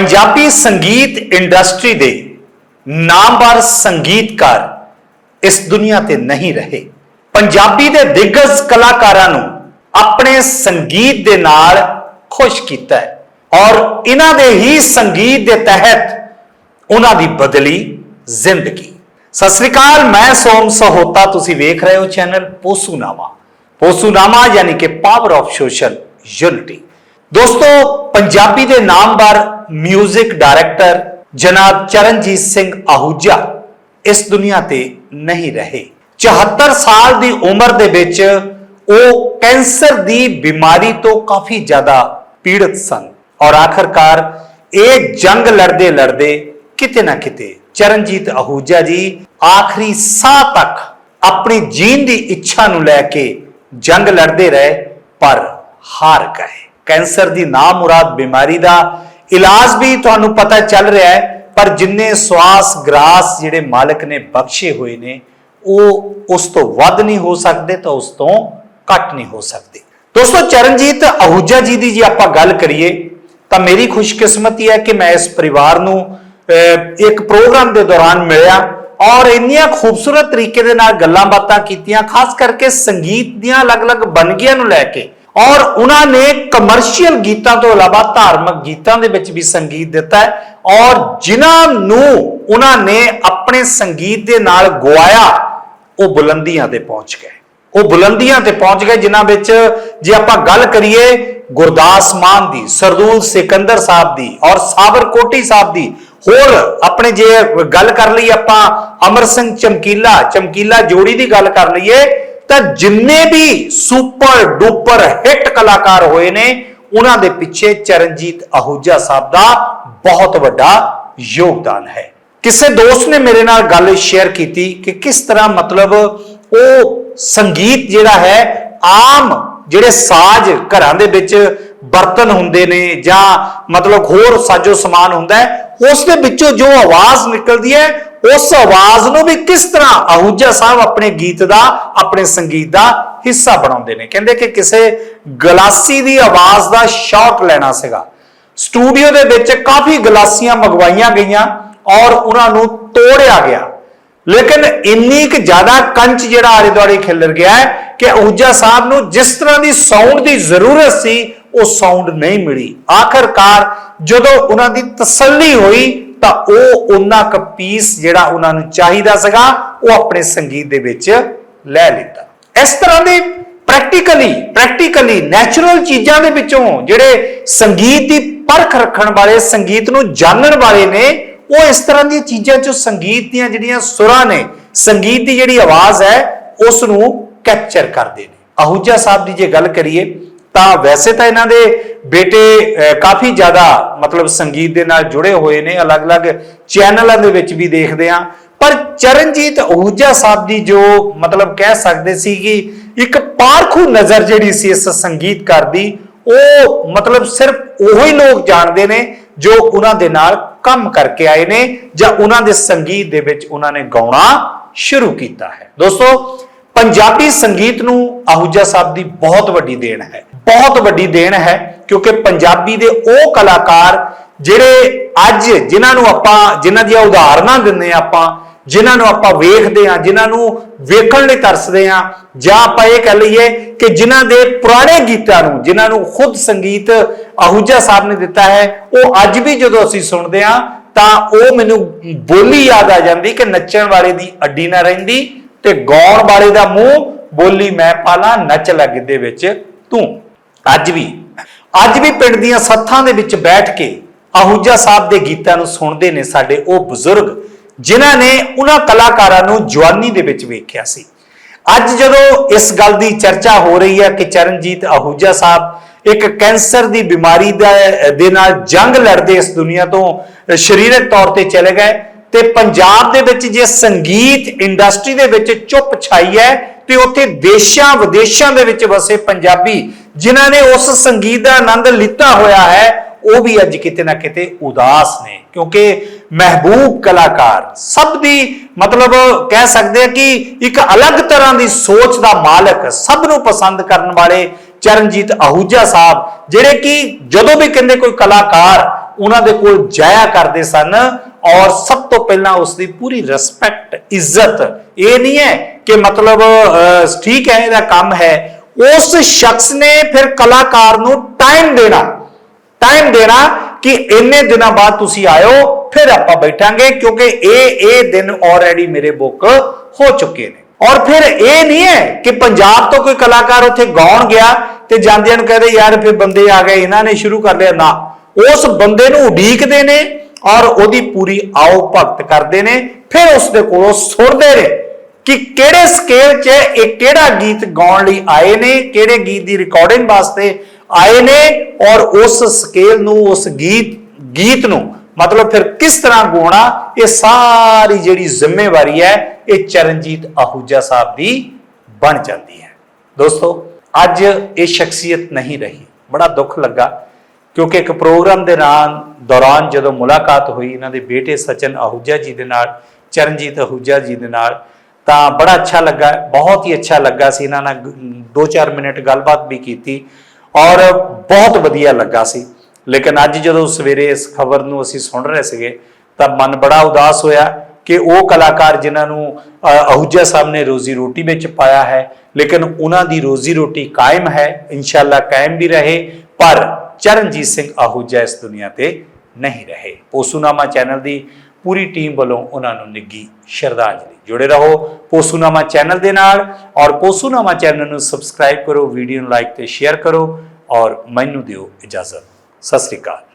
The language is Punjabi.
ਪੰਜਾਬੀ ਸੰਗੀਤ ਇੰਡਸਟਰੀ ਦੇ ਨਾਮਵਰ ਸੰਗੀਤਕਾਰ ਇਸ ਦੁਨੀਆ ਤੇ ਨਹੀਂ ਰਹੇ। ਪੰਜਾਬੀ ਦੇ ਦਿੱਗਜ ਕਲਾਕਾਰਾਂ ਨੂੰ ਆਪਣੇ ਸੰਗੀਤ ਦੇ ਨਾਲ ਖੁਸ਼ ਕੀਤਾ ਹੈ ਔਰ ਇਹਨਾਂ ਦੇ ਹੀ ਸੰਗੀਤ ਦੇ ਤਹਿਤ ਉਹਨਾਂ ਦੀ ਬਦਲੀ ਜ਼ਿੰਦਗੀ। ਸਤਿ ਸ੍ਰੀ ਅਕਾਲ, ਮੈਂ ਸੋਮ ਸਹੋਤਾ, ਤੁਸੀਂ ਵੇਖ ਰਹੇ ਹੋ ਚੈਨਲ ਪੋਸੂਨਾਮਾ। ਪੋਸੂਨਾਮਾ ਯਾਨੀ ਕਿ ਪਾਵਰ ਆਫ ਸੋਸ਼ਲ ਯੂਨਿਟੀ ਦੋਸਤੋ, ਪੰਜਾਬੀ ਦੇ ਨਾਮਵਰ 뮤직 ਡਾਇਰੈਕਟਰ ਜਨਾਬ ਚਰਨਜੀਤ ਸਿੰਘ ਆਹੂਜਾ ਇਸ ਦੁਨੀਆ ਤੇ ਨਹੀਂ ਰਹੇ। 74 ਸਾਲ ਦੀ ਉਮਰ ਦੇ ਵਿੱਚ ਉਹ ਕੈਂਸਰ ਦੀ ਬਿਮਾਰੀ ਤੋਂ ਕਾਫੀ ਜ਼ਿਆਦਾ ਪੀੜਤ ਸਨ ਔਰ ਆਖਰਕਾਰ ਇਹ ਜੰਗ ਲੜਦੇ ਲੜਦੇ ਕਿਤੇ ਨਾ ਕਿਤੇ ਚਰਨਜੀਤ ਆਹੂਜਾ ਜੀ ਆਖਰੀ ਸਾਹ ਤੱਕ ਆਪਣੀ ਜੀਣ ਦੀ ਇੱਛਾ ਨੂੰ ਲੈ ਕੇ ਜੰਗ ਲੜਦੇ ਰਹੇ ਪਰ ਹਾਰ ਗਏ। ਕੈਂਸਰ ਦੀ ਨਾਮੁਰਾਦ ਬਿਮਾਰੀ ਦਾ ਇਲਾਜ ਵੀ ਤੁਹਾਨੂੰ ਪਤਾ ਚੱਲ ਰਿਹਾ ਹੈ, ਪਰ ਜਿੰਨੇ ਸਵਾਸ ਗ੍ਰਾਸ ਜਿਹੜੇ ਮਾਲਕ ਨੇ ਬਖਸ਼ੇ ਹੋਏ ਨੇ, ਉਹ ਉਸ ਤੋਂ ਵੱਧ ਨਹੀਂ ਹੋ ਸਕਦੇ ਤਾਂ ਉਸ ਤੋਂ ਘੱਟ ਨਹੀਂ ਹੋ ਸਕਦੇ। ਦੋਸਤੋ, ਚਰਨਜੀਤ ਆਹੂਜਾ ਜੀ ਦੀ ਜੇ ਆਪਾਂ ਗੱਲ ਕਰੀਏ, ਤਾਂ ਮੇਰੀ ਖੁਸ਼ਕਿਸਮਤੀ ਹੈ ਕਿ ਮੈਂ ਇਸ ਪਰਿਵਾਰ ਨੂੰ ਇੱਕ ਪ੍ਰੋਗਰਾਮ ਦੇ ਦੌਰਾਨ ਮਿਲਿਆ ਔਰ ਇੰਨੀਆਂ ਖੂਬਸੂਰਤ ਤਰੀਕੇ ਦੇ ਨਾਲ ਗੱਲਾਂ ਬਾਤਾਂ ਕੀਤੀਆਂ, ਖਾਸ ਕਰਕੇ ਸੰਗੀਤ ਦੀਆਂ ਅਲੱਗ-ਅਲੱਗ ਬਨਗੀਆਂ ਨੂੰ ਲੈ ਕੇ। ਔਰ ਉਹਨਾਂ ਨੇ ਕਮਰਸ਼ੀਅਲ ਗੀਤਾਂ ਤੋਂ ਇਲਾਵਾ ਧਾਰਮਿਕ ਗੀਤਾਂ ਦੇ ਵਿੱਚ ਵੀ ਸੰਗੀਤ ਦਿੱਤਾ ਹੈ। ਔਰ ਜਿਨ੍ਹਾਂ ਨੂੰ ਉਹਨਾਂ ਨੇ ਆਪਣੇ ਸੰਗੀਤ ਦੇ ਨਾਲ ਗਵਾਇਆ, ਉਹ ਬੁਲੰਦੀਆਂ ਤੇ ਪਹੁੰਚ ਗਏ। ਉਹ ਬੁਲੰਦੀਆਂ ਤੇ ਪਹੁੰਚ ਗਏ, ਜਿਨ੍ਹਾਂ ਵਿੱਚ ਜੇ ਆਪਾਂ ਗੱਲ ਕਰੀਏ ਗੁਰਦਾਸ ਮਾਨ ਦੀ, ਸਰਦੂਲ ਸਿਕੰਦਰ ਸਾਹਿਬ ਦੀ ਔਰ ਸਾਬਰਕੋਟੀ ਸਾਹਿਬ ਦੀ, ਹੋਰ ਆਪਣੇ ਜੇ ਗੱਲ ਕਰ ਲਈ ਆਪਾਂ ਅਮਰ ਸਿੰਘ ਚਮਕੀਲਾ ਚਮਕੀਲਾ ਜੋੜੀ ਦੀ ਗੱਲ ਕਰ ਲਈਏ ਤਾਂ ਜਿੰਨੇ ਵੀ ਸੁਪਰ ਡੁਪਰ ਹਿੱਟ ਕਲਾਕਾਰ ਹੋਏ ਨੇ, ਉਹਨਾਂ ਦੇ ਪਿੱਛੇ ਚਰਨਜੀਤ ਆਹੂਜਾ ਸਾਹਿਬ ਦਾ ਬਹੁਤ ਵੱਡਾ ਯੋਗਦਾਨ ਹੈ। ਕਿਸੇ ਦੋਸਤ ਨੇ ਮੇਰੇ ਨਾਲ ਗੱਲ ਸ਼ੇਅਰ ਕੀਤੀ ਕਿ ਕਿਸ ਤਰ੍ਹਾਂ ਮਤਲਬ ਉਹ ਸੰਗੀਤ ਜਿਹੜਾ ਹੈ, ਆਮ ਜਿਹੜੇ ਸਾਜ਼ ਘਰਾਂ ਦੇ ਵਿੱਚ ਬਰਤਨ ਹੁੰਦੇ ਨੇ ਜਾਂ ਮਤਲਬ ਹੋਰ ਸਾਜੋ ਸਮਾਨ ਹੁੰਦਾ ਹੈ, ਉਸ ਦੇ ਵਿੱਚੋਂ ਜੋ ਆਵਾਜ਼ ਨਿਕਲਦੀ ਹੈ ਉਸ ਆਵਾਜ਼ ਨੂੰ ਵੀ ਕਿਸ ਤਰ੍ਹਾਂ ਆਹੂਜਾ ਸਾਹਿਬ ਆਪਣੇ ਗੀਤ ਦਾ, ਆਪਣੇ ਸੰਗੀਤ ਦਾ ਹਿੱਸਾ ਬਣਾਉਂਦੇ ਨੇ? ਕਹਿੰਦੇ ਕਿ ਕਿਸੇ ਗਲਾਸੀ ਦੀ ਆਵਾਜ਼ ਦਾ ਸ਼ਾਟ ਲੈਣਾ ਸੀਗਾ। ਸਟੂਡੀਓ ਦੇ ਵਿੱਚ ਕਾਫੀ ਗਲਾਸੀਆਂ ਮੰਗਵਾਈਆਂ ਗਈਆਂ ਔਰ ਉਹਨਾਂ ਨੂੰ ਤੋੜਿਆ ਗਿਆ। ਲੇਕਿਨ ਇੰਨੀ ਕਿ ਜ਼ਿਆਦਾ ਕੰਚ ਜਿਹੜਾ ਆਲੇ ਦੁਆਲੇ ਖਿਲਰ ਗਿਆ ਹੈ ਕਿ ਅਹੂਜਾ ਸਾਹਿਬ ਨੂੰ ਜਿਸ ਤਰ੍ਹਾਂ ਦੀ ਸਾਊਂਡ ਦੀ ਜ਼ਰੂਰਤ ਸੀ, ਉਹ ਸਾਊਂਡ ਨਹੀਂ ਮਿਲੀ। ਆਖਰਕਾਰ ਜਦੋਂ ਉਹਨਾਂ ਦੀ ਤਸੱਲੀ ਹੋਈ ਤਾਂ ਉਹ ਉਹਨਾਂ ਕ ਪੀਸ ਜਿਹੜਾ ਉਹਨਾਂ ਨੂੰ ਚਾਹੀਦਾ ਸੀਗਾ, ਉਹ ਆਪਣੇ ਸੰਗੀਤ ਦੇ ਵਿੱਚ ਲੈ ਲਿੱਤਾ। ਇਸ ਤਰ੍ਹਾਂ ਦੇ ਪ੍ਰੈਕਟੀਕਲੀ ਪ੍ਰੈਕਟੀਕਲੀ ਨੈਚੁਰਲ ਚੀਜ਼ਾਂ ਦੇ ਵਿੱਚੋਂ ਜਿਹੜੇ ਸੰਗੀਤ ਦੀ ਪਰਖ ਰੱਖਣ ਵਾਲੇ, ਸੰਗੀਤ ਨੂੰ ਜਾਣਨ ਵਾਲੇ ਨੇ, ਉਹ ਇਸ ਤਰ੍ਹਾਂ ਦੀਆਂ ਚੀਜ਼ਾਂ ਚੋਂ ਸੰਗੀਤ ਦੀਆਂ ਜਿਹੜੀਆਂ ਸੁਰਾਂ ਨੇ, ਸੰਗੀਤ ਦੀ ਜਿਹੜੀ ਆਵਾਜ਼ ਹੈ, ਉਸ ਨੂੰ ਕੈਪਚਰ ਕਰਦੇ ਨੇ। ਆਹੂਜਾ ਸਾਹਿਬ ਦੀ ਜੇ ਗੱਲ ਕਰੀਏ, ਤਾਂ ਵੈਸੇ ਤਾਂ ਇਹਨਾਂ ਦੇ ਬੇਟੇ ਕਾਫੀ ਜ਼ਿਆਦਾ ਮਤਲਬ ਸੰਗੀਤ ਦੇ ਨਾਲ ਜੁੜੇ ਹੋਏ ਨੇ, ਅਲੱਗ-ਅਲੱਗ ਚੈਨਲਾਂ ਦੇ ਵਿੱਚ ਵੀ ਦੇਖਦੇ ਆ ਪਰ ਚਰਨਜੀਤ ਆਹੂਜਾ ਸਾਹਿਬ ਦੀ ਜੋ ਮਤਲਬ ਕਹਿ ਸਕਦੇ ਸੀ ਕਿ ਇੱਕ ਪਾਰਖੂ ਨਜ਼ਰ ਜਿਹੜੀ ਸੀ ਇਸ ਸੰਗੀਤਕਾਰ ਦੀ, ਉਹ ਮਤਲਬ ਸਿਰਫ ਉਹੀ ਲੋਕ ਜਾਣਦੇ ਨੇ ਜੋ ਉਹਨਾਂ ਦੇ ਨਾਲ ਕੰਮ ਕਰਕੇ ਆਏ ਨੇ ਜਾਂ ਉਹਨਾਂ ਦੇ ਸੰਗੀਤ ਦੇ ਵਿੱਚ ਉਹਨਾਂ ਨੇ ਗਾਉਣਾ ਸ਼ੁਰੂ ਕੀਤਾ ਹੈ। ਦੋਸਤੋ, ਪੰਜਾਬੀ ਸੰਗੀਤ ਨੂੰ ਆਹੂਜਾ ਸਾਹਿਬ ਦੀ ਬਹੁਤ ਵੱਡੀ ਦੇਣ ਹੈ। ਬਹੁਤ ਵੱਡੀ ਦੇਣ ਹੈ, ਕਿਉਂਕਿ ਪੰਜਾਬੀ ਦੇ ਉਹ ਕਲਾਕਾਰ ਜਿਹੜੇ ਅੱਜ ਜਿਨ੍ਹਾਂ ਨੂੰ ਆਪਾਂ, ਜਿਨ੍ਹਾਂ ਦੀਆਂ ਉਦਾਹਰਨਾਂ ਦਿੰਦੇ ਆ ਆਪਾਂ, ਜਿਨ੍ਹਾਂ ਨੂੰ ਆਪਾਂ ਵੇਖਦੇ ਆ ਜਿਨ੍ਹਾਂ ਨੂੰ ਵੇਖਣ ਲਈ ਤਰਸਦੇ ਆ ਜਾਂ ਆਪਾਂ ਇਹ ਕਹਿ ਲਈਏ ਕਿ ਜਿਨ੍ਹਾਂ ਦੇ ਪੁਰਾਣੇ ਗੀਤਾਂ ਨੂੰ, ਜਿਨ੍ਹਾਂ ਨੂੰ ਖੁਦ ਸੰਗੀਤ ਆਹੂਜਾ ਸਾਹਿਬ ਨੇ ਦਿੱਤਾ ਹੈ, ਉਹ ਅੱਜ ਵੀ ਜਦੋਂ ਅਸੀਂ ਸੁਣਦੇ ਆ ਤਾਂ ਉਹ ਮੈਨੂੰ ਬੋਲੀ ਯਾਦ ਆ ਜਾਂਦੀ ਕਿ ਨੱਚਣ ਵਾਲੇ ਦੀ ਅੱਡੀ ਨਾ ਰਹਿੰਦੀ ਤੇ ਗਾਉਣ ਵਾਲੇ ਦਾ ਮੂੰਹ ਬੋਲੀ ਮੈਂ ਪਾਲਾਂ, ਨੱਚ ਲੱਗ ਦੇ ਵਿੱਚ ਤੂੰ। ਅੱਜ ਵੀ ਅੱਜ ਵੀ ਪਿੰਡ ਦੀਆਂ ਸੱਥਾਂ ਦੇ ਵਿੱਚ ਬੈਠ ਕੇ ਆਹੂਜਾ ਸਾਹਿਬ ਦੇ ਗੀਤਾਂ ਨੂੰ ਸੁਣਦੇ ਨੇ ਸਾਡੇ ਉਹ ਬਜ਼ੁਰਗ, ਜਿਨ੍ਹਾਂ ਨੇ ਉਹਨਾਂ ਕਲਾਕਾਰਾਂ ਨੂੰ ਜਵਾਨੀ ਦੇ ਵਿੱਚ ਵੇਖਿਆ ਸੀ। ਅੱਜ ਜਦੋਂ ਇਸ ਗੱਲ ਦੀ ਚਰਚਾ ਹੋ ਰਹੀ ਹੈ ਕਿ ਚਰਨਜੀਤ ਆਹੂਜਾ ਸਾਹਿਬ ਇੱਕ ਕੈਂਸਰ ਦੀ ਬਿਮਾਰੀ ਦਾ, ਦੇ ਨਾਲ ਜੰਗ ਲੜਦੇ ਇਸ ਦੁਨੀਆ ਤੋਂ ਸਰੀਰਕ ਤੌਰ ਤੇ ਚਲੇ ਗਏ ਤੇ ਪੰਜਾਬ ਦੇ ਵਿੱਚ ਜੇ ਸੰਗੀਤ ਇੰਡਸਟਰੀ ਦੇ ਵਿੱਚ ਚੁੱਪ ਛਾਈ ਹੈ ਤੇ ਉੱਥੇ ਦੇਸ਼ਾਂ ਵਿਦੇਸ਼ਾਂ ਦੇ ਵਿੱਚ ਵਸੇ ਪੰਜਾਬੀ ਜਿਨ੍ਹਾਂ ਨੇ ਉਸ ਸੰਗੀਤ ਦਾ ਆਨੰਦ ਲਿੱਤਾ ਹੋਇਆ ਹੈ, ਉਹ ਵੀ ਅੱਜ ਕਿਤੇ ਨਾ ਕਿਤੇ ਉਦਾਸ ਨੇ। ਕਿਉਂਕਿ ਮਹਿਬੂਬ ਕਲਾਕਾਰ ਸਭ ਦੀ ਮਤਲਬ ਕਹਿ ਸਕਦੇ ਆ ਕਿ ਇੱਕ ਅਲੱਗ ਤਰ੍ਹਾਂ ਦੀ ਸੋਚ ਦਾ ਮਾਲਕ ਸਭ ਨੂੰ ਪਸੰਦ ਕਰਨ ਵਾਲੇ ਚਰਨਜੀਤ ਆਹੂਜਾ ਸਾਹਿਬ, ਜਿਹੜੇ ਕਿ ਜਦੋਂ ਵੀ ਕਹਿੰਦੇ ਕੋਈ ਕਲਾਕਾਰ ਉਹਨਾਂ ਦੇ ਕੋਲ ਜਾਇਆ ਕਰਦੇ ਸਨ ਔਰ ਸਭ ਤੋਂ ਪਹਿਲਾਂ ਉਸ ਦੀ ਪੂਰੀ ਰਿਸਪੈਕਟ ਇੱਜ਼ਤ, ਇਹ ਨਹੀਂ ਹੈ ਕਿ ਮਤਲਬ ਅਹ, ਠੀਕ ਹੈ ਇਹਦਾ ਕੰਮ ਹੈ। ਉਸ ਸ਼ਖਸ ਨੇ ਫਿਰ ਕਲਾਕਾਰ ਨੂੰ ਟਾਈਮ ਦੇਣਾ। ਟਾਈਮ ਦੇਣਾ ਕਿ ਇੰਨੇ ਦਿਨਾਂ ਬਾਅਦ ਤੁਸੀਂ ਆਇਓ ਫਿਰ ਆਪਾਂ ਬੈਠਾਂਗੇ ਕਿਉਂਕਿ ਇਹ ਇਹ ਦਿਨ ਆਲਰੇਡੀ ਮੇਰੇ ਬੁੱਕ ਹੋ ਚੁੱਕੇ ਨੇ। ਔਰ ਫਿਰ ਇਹ ਨਹੀਂ ਹੈ ਕਿ ਪੰਜਾਬ ਤੋਂ ਕੋਈ ਕਲਾਕਾਰ ਉੱਥੇ ਗਾਉਣ ਗਿਆ ਤੇ ਜਾਂਦਿਆਂ ਨੂੰ ਕਹਦੇ ਯਾਰ ਫਿਰ ਬੰਦੇ ਆ ਗਏ ਇਹਨਾਂ ਨੇ ਸ਼ੁਰੂ ਕਰ ਲਿਆ। ਨਾ। ਉਸ ਬੰਦੇ ਨੂੰ ਉਡੀਕਦੇ ਨੇ ਔਰ ਉਹਦੀ ਪੂਰੀ ਆਓ ਭਗਤ ਕਰਦੇ ਨੇ ਫਿਰ ਉਸ ਦੇ ਕੋਲੋਂ ਸੁਣਦੇ ਨੇ। ਕਿ ਕਿਹੜੇ ਸਕੇਲ 'ਚ ਇਹ ਕਿਹੜਾ ਗੀਤ ਗਾਉਣ ਲਈ ਆਏ ਨੇ, ਕਿਹੜੇ ਗੀਤ ਦੀ ਰਿਕਾਰਡਿੰਗ ਵਾਸਤੇ ਆਏ ਨੇ ਔਰ ਉਸ ਸਕੇਲ ਨੂੰ, ਉਸ ਗੀਤ ਗੀਤ ਨੂੰ ਮਤਲਬ ਫਿਰ ਕਿਸ ਤਰ੍ਹਾਂ ਗਾਉਣਾ, ਇਹ ਸਾਰੀ ਜਿਹੜੀ ਜ਼ਿੰਮੇਵਾਰੀ ਹੈ, ਇਹ ਚਰਨਜੀਤ ਆਹੂਜਾ ਸਾਹਿਬ ਦੀ ਬਣ ਜਾਂਦੀ ਹੈ। ਦੋਸਤੋ, ਅੱਜ ਇਹ ਸ਼ਖਸੀਅਤ ਨਹੀਂ ਰਹੀ। ਬੜਾ ਦੁੱਖ ਲੱਗਾ, ਕਿਉਂਕਿ ਇੱਕ ਪ੍ਰੋਗਰਾਮ ਦੇ ਨਾਲ, ਦੌਰਾਨ ਜਦੋਂ ਮੁਲਾਕਾਤ ਹੋਈ, ਇਹਨਾਂ ਦੇ ਬੇਟੇ ਸਚਨ ਆਹੂਜਾ ਜੀ ਦੇ ਨਾਲ, ਚਰਨਜੀਤ ਆਹੂਜਾ ਜੀ ਦੇ ਨਾਲ ਤਾਂ ਬੜਾ ਅੱਛਾ ਲੱਗਾ ਬਹੁਤ ਹੀ ਅੱਛਾ ਲੱਗਾ ਸੀ ਇਹਨਾਂ ਨਾਲ 2-4 ਮਿੰਟ ਗੱਲਬਾਤ ਵੀ ਕੀਤੀ ਔਰ ਬਹੁਤ ਵਧੀਆ ਲੱਗਾ ਸੀ। ਲੇਕਿਨ ਅੱਜ ਜਦੋਂ ਸਵੇਰੇ ਇਸ ਖਬਰ ਨੂੰ ਅਸੀਂ ਸੁਣ ਰਹੇ ਸੀਗੇ ਤਾਂ ਮਨ ਬੜਾ ਉਦਾਸ ਹੋਇਆ ਕਿ ਉਹ ਕਲਾਕਾਰ ਜਿਨ੍ਹਾਂ ਨੂੰ ਅ, ਆਹੂਜਾ ਸਾਹਿਬ ਨੇ ਰੋਜ਼ੀ ਰੋਟੀ ਵਿੱਚ ਪਾਇਆ ਹੈ ਲੇਕਿਨ ਉਹਨਾਂ ਦੀ ਰੋਜ਼ੀ ਰੋਟੀ ਕਾਇਮ ਹੈ ਇਨਸ਼ਾਅੱਲਾ ਕਾਇਮ ਵੀ ਰਹੇ ਪਰ ਚਰਨਜੀਤ ਸਿੰਘ ਆਹੂਜਾ ਇਸ ਦੁਨੀਆ ਤੇ ਨਹੀਂ ਰਹੇ। ਪੋਸੂਨਾਮਾ ਚੈਨਲ ਦੀ ਪੂਰੀ ਟੀਮ ਵੱਲੋਂ ਉਹਨਾਂ ਨੂੰ ਨਿੱਗੀ ਸ਼ਰਧਾਂਜਲੀ। ਜੁੜੇ ਰਹੋ ਪੋਸੂਨਾਮਾ ਚੈਨਲ ਦੇ ਨਾਲ ਔਰ ਪੋਸੂਨਾਮਾ ਚੈਨਲ ਨੂੰ ਸਬਸਕ੍ਰਾਈਬ ਕਰੋ, ਵੀਡੀਓ ਨੂੰ ਲਾਈਕ ਤੇ ਸ਼ੇਅਰ ਕਰੋ ਔਰ ਮੈਨੂੰ ਦਿਓ ਇਜਾਜ਼ਤ। ਸਤਿ ਸ੍ਰੀ ਅਕਾਲ।